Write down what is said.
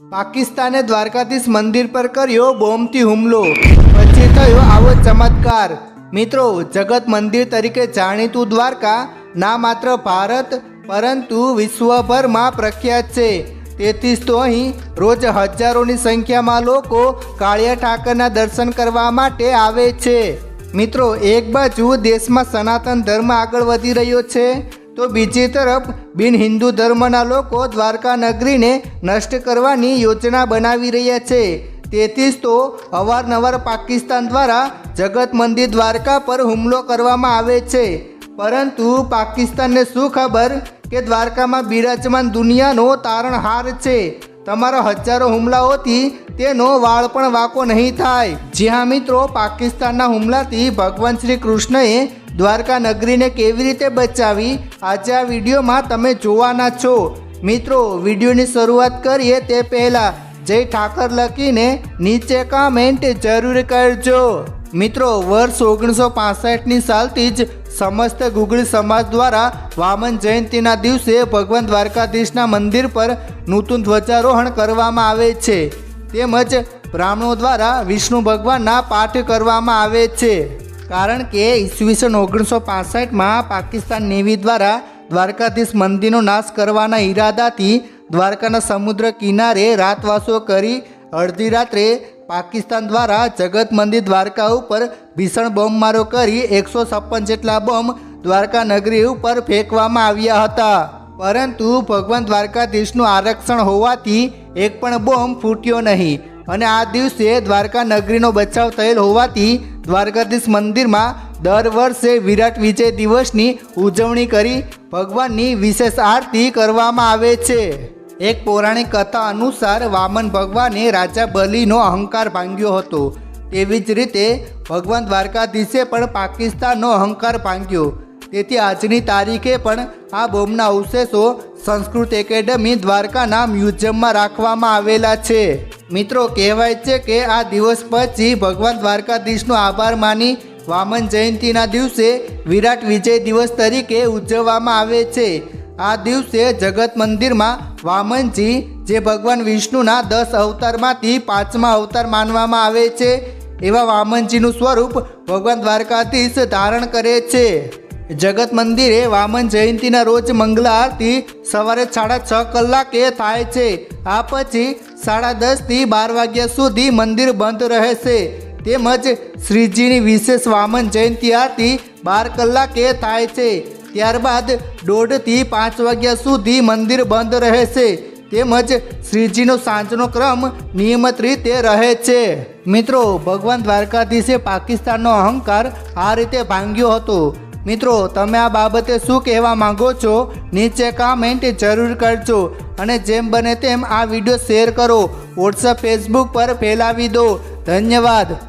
પાકિસ્તાને દ્વારકાધીશ મંદિર પર કર્યો બોમ્બથી હુમલો. પછી થયો આવો ચમત્કાર. મિત્રો, જગત મંદિર તરીકે જાણીતું દ્વારકા ના માત્ર ભારત, પરંતુ વિશ્વભરમાં પ્રખ્યાત છે. તેથી જ તો અહીં રોજ હજારોની સંખ્યામાં લોકો કાળિયા ઠાકરના દર્શન કરવા માટે આવે છે. મિત્રો, એક બાજુ દેશમાં સનાતન ધર્મ આગળ વધી રહ્યો છે. તો બીજી તરફ બિન હિન્દુ ધર્મના લોકો દ્વારકા નગરીને નષ્ટ કરવાની યોજના બનાવી રહ્યા છે. તેથી જ તો અવારનવાર પાકિસ્તાન દ્વારા જગત મંદિર દ્વારકા પર હુમલો કરવામાં આવે છે. પરંતુ પાકિસ્તાનને શું ખબર કે દ્વારકામાં બિરાજમાન દુનિયાનો તારણહાર છે. તમારા હજારો હુમલાઓથી તેનો વાળ પણ વાકો નહીં થાય. જ્યાં મિત્રો પાકિસ્તાનના હુમલાથી ભગવાન શ્રી કૃષ્ણએ દ્વારકા નગરીને કેવી રીતે બચાવી? આજે આ વિડીયોમાં તમે જોવાના છો. મિત્રો, વિડીયોની શરૂઆત કરીએ તે પહેલાં જય ઠાકર લખીને નીચે કામેન્ટ જરૂર કરજો. મિત્રો, વર્ષ ઓગણીસો પાસઠની સાલથી જ સમસ્ત ગુગળી સમાજ દ્વારા વામન જયંતિના દિવસે ભગવાન દ્વારકાધીશના મંદિર પર નૂતન ધ્વજારોહણ કરવામાં આવે છે. તેમજ બ્રાહ્મણો દ્વારા વિષ્ણુ ભગવાનના પાઠ કરવામાં આવે છે. કારણ કે ઈસવીસન ઓગણીસો પાસઠમાં પાકિસ્તાન નેવી દ્વારા દ્વારકાધીશ મંદિરનો નાશ કરવાના ઈરાદાથી દ્વારકાના સમુદ્ર કિનારે રાતવાસો કરી અડધી રાત્રે પાકિસ્તાન દ્વારા જગત મંદિર દ્વારકા ઉપર ભીષણ બોમ્બમારો કરી એકસો છપ્પન જેટલા બોમ્બ દ્વારકા નગરી ઉપર ફેંકવામાં આવ્યા હતા. પરંતુ ભગવાન દ્વારકાધીશનું આરક્ષણ હોવાથી એક પણ બોમ્બ ફૂટ્યો નહીં. અને આ દિવસે દ્વારકા નગરીનો બચાવ થયેલ હોવાથી દ્વારકાધીશ મંદિરમાં દર વર્ષે વિરાટ વિજય દિવસની ઉજવણી કરી ભગવાનની વિશેષ આરતી કરવામાં આવે છે. એક પૌરાણિક કથા અનુસાર વામન ભગવાને રાજા બલિનો અહંકાર ભાંગ્યો હતો. તેવી જ રીતે ભગવાન દ્વારકાધીશે પણ પાકિસ્તાનનો અહંકાર ભાંગ્યો. તેથી આજની તારીખે પણ આ બોમ્બના અવશેષો સંસ્કૃત એકેડમી દ્વારકાના મ્યુઝિયમમાં રાખવામાં આવેલા છે. મિત્રો, કહેવાય છે કે આ દિવસ પછી ભગવાન દ્વારકાધીશનો આભાર માની વામન જયંતિના દિવસે વિરાટ વિજય દિવસ તરીકે ઉજવવામાં આવે છે. આ દિવસે જગત મંદિરમાં વામનજી, જે ભગવાન વિષ્ણુના દસ અવતારમાંથી પાંચમા અવતાર માનવામાં આવે છે, એવા વામનજીનું સ્વરૂપ ભગવાન દ્વારકાધીશ ધારણ કરે છે. જગત મંદિરે વામન જયંતિના રોજ મંગલા આરતી સવારે સાડા છ કલાકે થાય છે. આ પછી સાડા દસથી બાર વાગ્યા સુધી મંદિર બંધ રહેશે. તેમજ શ્રીજીની વિશેષ વામન જયંતિ આરતી બાર કલાકે થાય છે. ત્યારબાદ દોઢથી પાંચ વાગ્યા સુધી મંદિર બંધ રહેશે. તેમજ શ્રીજીનો સાંજનો ક્રમ નિયમિત રીતે રહે છે. મિત્રો, ભગવાન દ્વારકાધીશે પાકિસ્તાનનો અહંકાર આ રીતે ભાંગ્યો હતો. મિત્રો, તમે આ બાબતે શું કહેવા માંગો છો? નીચે કામેન્ટ જરૂર કરજો અને જેમ બને તેમ આ વીડિયો શેર કરો. વોટ્સઅપ ફેસબુક પર ફેલાવી દો. ધન્યવાદ.